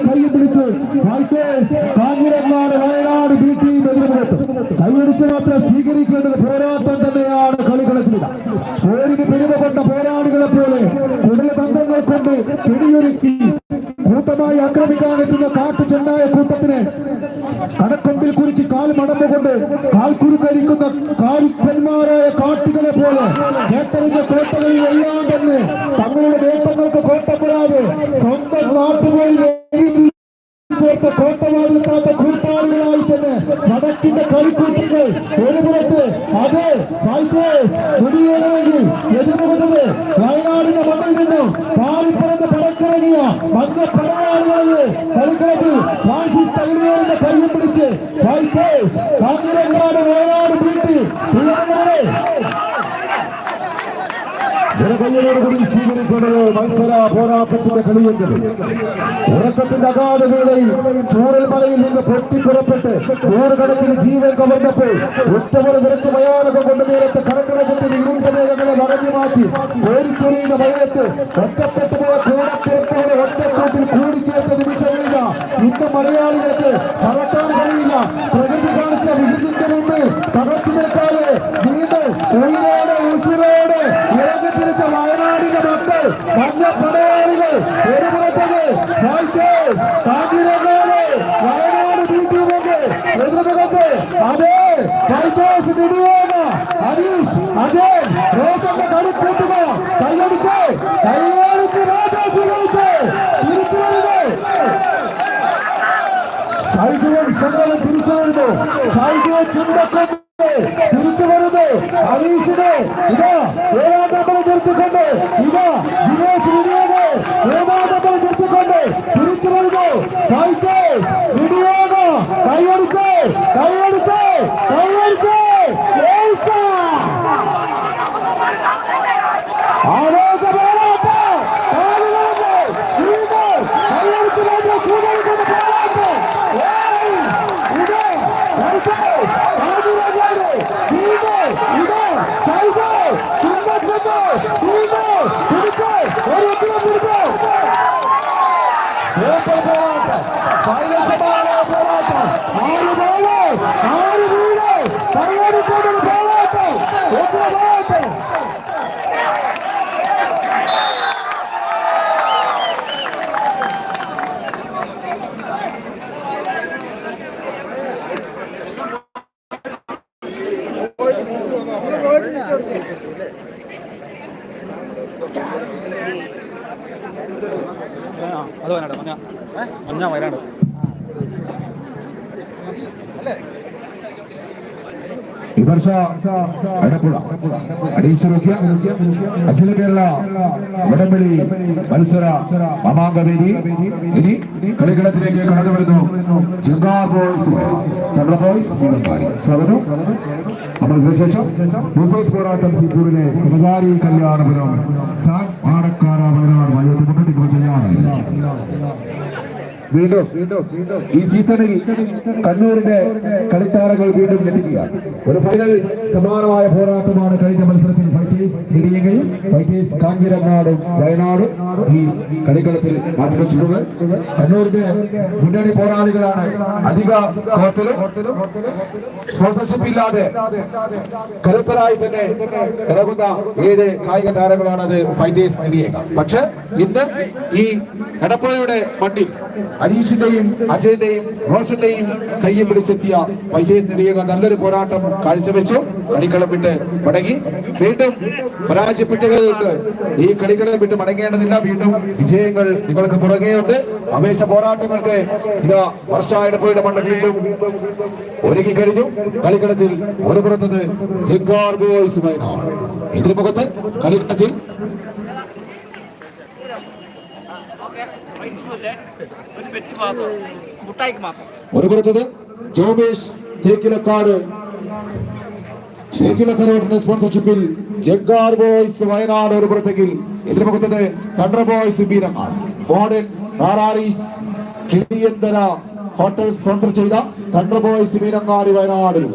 അനീഷിന്റെ കൈ പിടിച്ച് കാഞ്ഞിരങ്ങാട് വയനാട് ബി ടീം എതിർമുഖത്ത്. കൈയടിച്ച് മാത്രം സ്വീകരിക്കേണ്ടത് പോരാട്ടം തന്നെയാണ് കളികളത്തിൽ പോരിന് പെരുമ കൊണ്ട പോരാളികളെ പോലെ കുടിയ തന്ത്രങ്ങൾ കൊണ്ട് പിടിയൊരുക്കി കൂട്ടമായി ആക്രമിക്കാനെത്തുന്ന കാട്ടു ചെണ്ടായ കൂട്ടത്തിന് കടക്കൊമ്പിൽ കുരുക്കി കാൽ മടന്നുകൊണ്ട് കാൽക്കുരുക്കരിക്കുന്ന കാൽപ്പന്മാരായ കാട്ടുകളെ പോലെ കേട്ടറിഞ്ഞ കോട്ടകളിൽ എല്ലാം തന്നെ തങ്ങളുടെ നേട്ടങ്ങൾക്ക് കോട്ടപ്പെടാതെ സ്വന്തം നാട്ടുപോയി ചേർത്ത് കോട്ടവാതിൽക്കാത്ത കൂട്ടാളികളായി തന്നെ വടക്കിന്റെ കളിക്കൂട്ടങ്ങൾ. ഒരു പുറത്ത് അത് ഫൈറ്റേഴ്സ് കുടിയേറെങ്കിൽ എതിർമുഖത്തത് വയനാടിന്റെ മണ്ണിൽ നിന്നും പാറിപ്പറന്ന് പടക്കിറങ്ങിയ മഞ്ഞ പടയാളികളെ കളിക്കളത്തിൽ ഫ്രാൻസിസ് തകഴിയേറിന്റെ കയ്യിൽ പിടിച്ച് ഫൈറ്റേഴ്സ് കാഞ്ഞിരങ്ങാട് വയനാട് വീട്ടി പ്രിയമുള്ളവരെ സ്വീകരിക്കുന്നത് മത്സര പോരാട്ടത്തിന്റെ കളിയെങ്കിൽ ഉറക്കത്തിന്റെ അഗാധ വേളയിൽ ചൂരൽ മലയിൽ നിന്ന് പൊട്ടിപ്പുറപ്പെട്ട് നൂറുകണക്കിന് ജീവൻ കവർന്നപ്പോൾ ഒറ്റമുറി വിറച്ച ഭയാനകം കൊണ്ട് നേരത്തെ കടക്കടകത്തിന് ഇരുണ്ട മേഘങ്ങളെ വറഞ്ഞു മാറ്റി ഓടിച്ചൊറിയുന്ന മഴയത്ത് ഒറ്റപ്പെട്ടു പോയ കൂടപ്പേർക്കുകളെ ഒറ്റക്കൂട്ടിൽ കൂടിച്ചേർത്ത നിമിഷങ്ങളില്ല ഇന്ന് മലയാളികൾക്ക് പറക്കാൻ കഴിയില്ല. എതിർമുഖത്ത് അതെ ഫൈറ്റേഴ്സ് നിടിയേമ ഹരീഷ് അജയ് റോഷന്റെ കളി കൂട്ടുക കൈയടിച്ച് കൈയടിച്ച് ഫൈറ്റേഴ്സ് കളിച്ച് തിരിച്ചു വരുന്നു ഷൈജുവൻ സംഘം തിരിച്ചു വരുന്നു ഷൈജുവൻ ചിന്തക്കൊന്ന് തിരിച്ചു വരുന്നു ഹരീഷിനെ ഇതാ ഏഴാം നമ്പർ നിർത്തിക്കൊണ്ട് ഇതാ ജിനേഷ് വിനിയോഗ് ഏഴാം നമ്പർ നിർത്തിക്കൊണ്ട് തിരിച്ചു വരുന്നു ഫൈറ്റേഴ്സ് അത് വയനാട് മഞ്ഞ. മഞ്ഞ വയനാട്. ഈ വർഷ എടപ്പുഴ. അടിയിച്ചിറക്കിയ അഖില കേരള വടംവലി മത്സര മാമാങ്കവേദി. ഇനി കളിക്കളത്തിലേക്ക് കടന്നു വരുന്നു ജങ്കാർ ബോയ്സ് തണ്ട ബോയ്സ് സ്വാഗതം. നമ്മൾ ശേഷം ബോസോസ് പോരാട്ടം സിപ്പൂരിലെ സമചാരി കല്യാണപുരം. സാൻ പാണക്കാര വയനാട് മുന്നോട്ട് തയ്യാറായി. വീണ്ടും ഈ സീസണിൽ കണ്ണൂരിന്റെ കളിത്താരങ്ങൾ വീണ്ടും ഞെട്ടിക്കുകയാണ്. ഒരു ഫൈനൽ സമാനമായ പോരാട്ടമാണ് കഴിഞ്ഞ മത്സരത്തിൽ ഫൈറ്റേഴ്സ് ഫൈറ്റേഴ്സ് കാഞ്ഞിരങ്ങാടും വയനാടും ഈ കളിക്കളത്തിൽ മാറ്റിവെച്ചിട്ടുള്ളത് കണ്ണൂരിന്റെ മുന്നണി പോരാളികളാണ് അധിക സ്പോൺസർഷിപ്പ് ഇല്ലാതെ കരുത്തരായി തന്നെ ഇറങ്ങുന്ന ഏഴ് കായിക താരങ്ങളാണ് അത് ഫൈറ്റേഴ്സ് നേടിയേക്കാം. പക്ഷെ ഇന്ന് ഈ എടപ്പുഴയുടെ മണ്ണിൽ അനീഷിന്റെയും അജയന്റെയും റോഷന്റെയും കയ്യിൽ പിടിച്ചെത്തിയ ഫൈറ്റേഴ്സ് നേടിയേക്കാം നല്ലൊരു പോരാട്ടം കാഴ്ചവെച്ചു. കളിക്കളം വിട്ട് മടങ്ങി. വീണ്ടും പരാജയപ്പെട്ടുകൊണ്ട് ഈ കളിക്കളം വിട്ട് മടങ്ങേണ്ടതില്ല. വീണ്ടും വിജയങ്ങൾ നിങ്ങൾക്ക് പുറകെയുണ്ട് അമേശ പോരാട്ടങ്ങൾക്ക് ഇതാ വർഷായിടപ്പോയുടെ മണ്ണ് വീണ്ടും ഒരുങ്ങി കഴിഞ്ഞു. കളിക്കളത്തിൽ ഒരു പുറത്തത് സിംഗാർ ബോയ്സ് ഇതിനു മുഖത്ത് കളിക്കളത്തിൽ ഒരു ബെറ്റ് ജോമേഷ് തേക്കിലക്കാട്. തേക്കിലക്കാരോടിന്റെ സ്പോൺസർഷിപ്പിൽ ജഗ്ഗാർ ബോയ്സ് വയനാട് ഒരു പുറത്തേക്കിൽ എതിർമുഖത്തത് തണ്ടർ ബോയ്സ് ബീരങ്ങാട് മോഡേൺ റാറാറീസ് കിളിയന്തര ഹോട്ടൽ സ്പോൺസർ ചെയ്ത തണ്ടർ ബോയ്സ് ബീരങ്ങാട് വയനാട് ഒരു